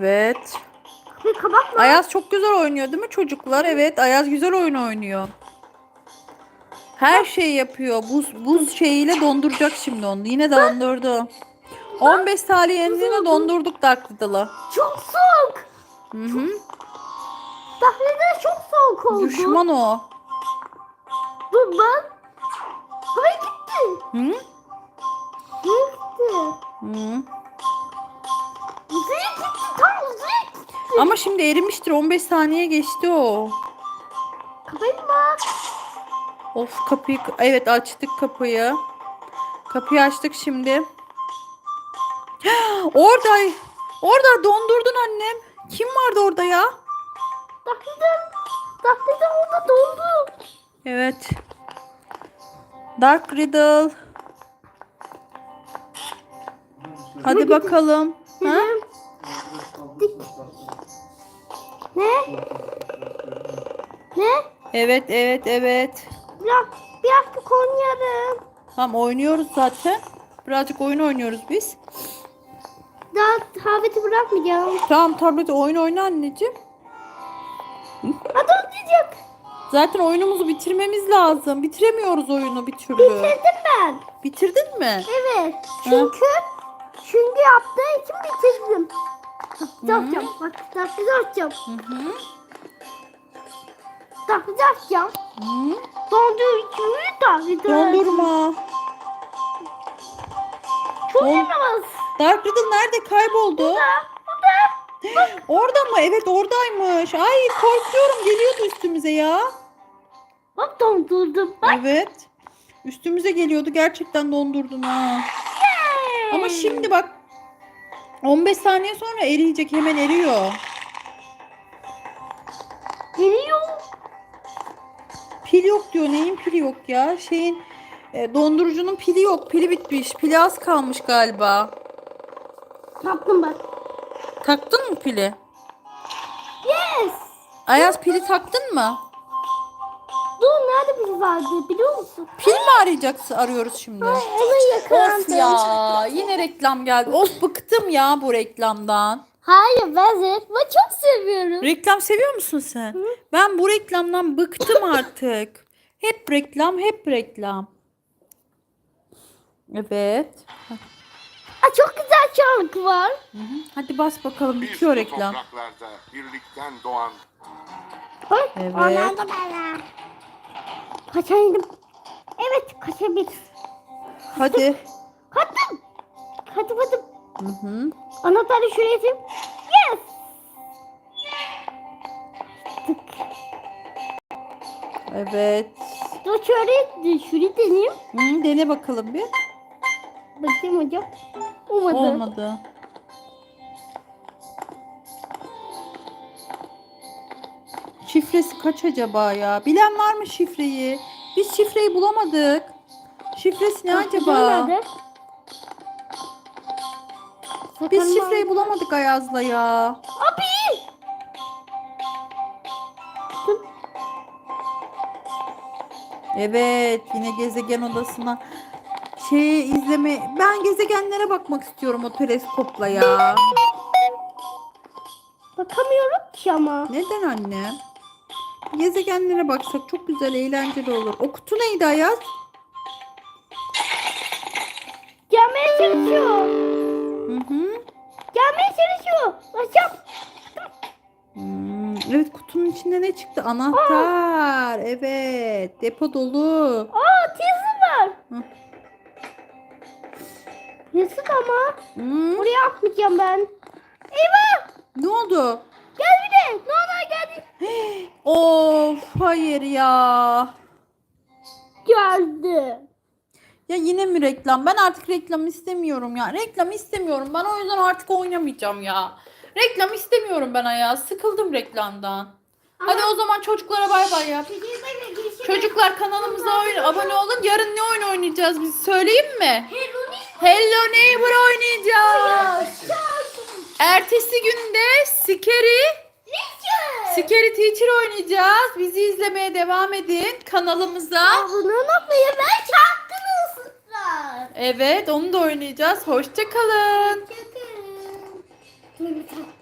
Evet. Bir kabak mı? Ayaz çok güzel oynuyor değil mi çocuklar? Evet Ayaz güzel oyun oynuyor. Her şeyi yapıyor. Buz buz şeyiyle donduracak şimdi onu. Yine dondurdu. 15 saniyeline dondurduk Dark Riddle'ı. Çok soğuk. Hı hı. Dahlede çok soğuk oldu. Düşman o. Dur ben. Hayır gitti. Hı? Gitti. Hı. Ama şimdi erimiştir. 15 saniye geçti o. Kapayım mı? Of kapıyı evet açtık kapıyı. Kapıyı açtık şimdi. Orada orada dondurdun annem. Kim vardı orada ya? Dahlede. Dahlede orada dondu. Evet. Dark Riddle. Hadi bakalım. Ha? Ne? Ne? Evet evet evet. Biraz, birazcık oynayalım. Tamam oynuyoruz zaten. Birazcık oyun oynuyoruz biz. Daha daveti bırakmayacağım. Tamam tablet oyun oyna anneciğim. Hadi oynayacak. Zaten oyunumuzu bitirmemiz lazım. Bitiremiyoruz oyunu bir türlü. Bitirdim ben. Bitirdin mi? Evet. Çünkü çünkü yaptığı için bitirdim. Taklidi atacağım. Bak atacağım. Hı hı. Taklidi atacağım. Hı. Taklidi atacağım. Dondurma. Çok Don- yaramaz. Dark Riddle nerede? Kayboldu. Bu da. Orada mı? Evet oradaymış. Ay korkuyorum. Geliyordu üstümüze ya. Bak dondurdum. Bak. Evet. Üstümüze geliyordu. Gerçekten dondurdun ha. Ama şimdi bak 15 saniye sonra eriyecek. Hemen eriyor. Geliyor. Pil yok diyor. Neyin pili yok ya? Şeyin e, dondurucunun pili yok. Pili bitmiş. Pili az kalmış galiba. Taktım bak. Taktın mı pili? Yes. Ayaz pili taktın mı? Biri vardı biliyor musun? Pil mi arayacaksın? Arıyoruz şimdi. Ay eve Of yakalandım. ya yine reklam geldi. Of bıktım ya bu reklamdan. Hayır ben Zeyt'i çok seviyorum. Reklam seviyor musun sen? Ben bu reklamdan bıktım artık. Hep reklam, hep reklam. Evet. Aa, çok güzel şarkı var. Hadi bas bakalım Biz bitiyor bu reklam. topraklarda birlikten doğan Evet. ondan da böyle. Kaçaydım. Evet kaçabilir. Hadi. Kaçtım. Kaçamadım. Hı hı. Anahtarı şuraya atayım. Yes. Tık. Evet. Dur şöyle şurayı deneyeyim. Hı, dene bakalım bir. Bakayım hocam. Olmadı. Olmadı. Şifresi kaç acaba ya? Bilen var mı şifreyi? Biz şifreyi bulamadık. Şifresi ne acaba? Biz şifreyi bulamadık Ayaz'la ya. Abi. Evet yine gezegen odasına şey izleme ben gezegenlere bakmak istiyorum o teleskopla ya. Bakamıyorum ki ama. Neden anne? Gezegenlere baksak çok güzel eğlenceli olur. O kutu neydi Ayaz? Gelmeye çalışıyor. Hı hı. Gelmeye çalışıyor. Hocam. Hmm, evet kutunun içinde ne çıktı? Anahtar. Evet. Depo dolu. Aa teyze var. Hı. Nasıl ama? Hmm, Buraya atmayacağım ben. Eyvah. ne oldu? Gel bir de. Nana geldi. Of hayır ya. Geldi. Ya yine mi reklam? Ben artık reklam istemiyorum ya. Reklam istemiyorum. Ben o yüzden artık oynamayacağım ya. Reklam istemiyorum ben ya. Sıkıldım reklamdan. Hadi o zaman çocuklara bay bay yap. Çocuklar kanalımıza oyun, abone olun. Yarın ne oyun oynayacağız biz söyleyeyim mi? Hello Neighbor oynayacağız. Ertesi günde Scary Scary Teacher oynayacağız. Bizi izlemeye devam edin kanalımıza. Abone olmayı ve çarptını ısıtlar. Evet onu da oynayacağız. Hoşçakalın. Bakın.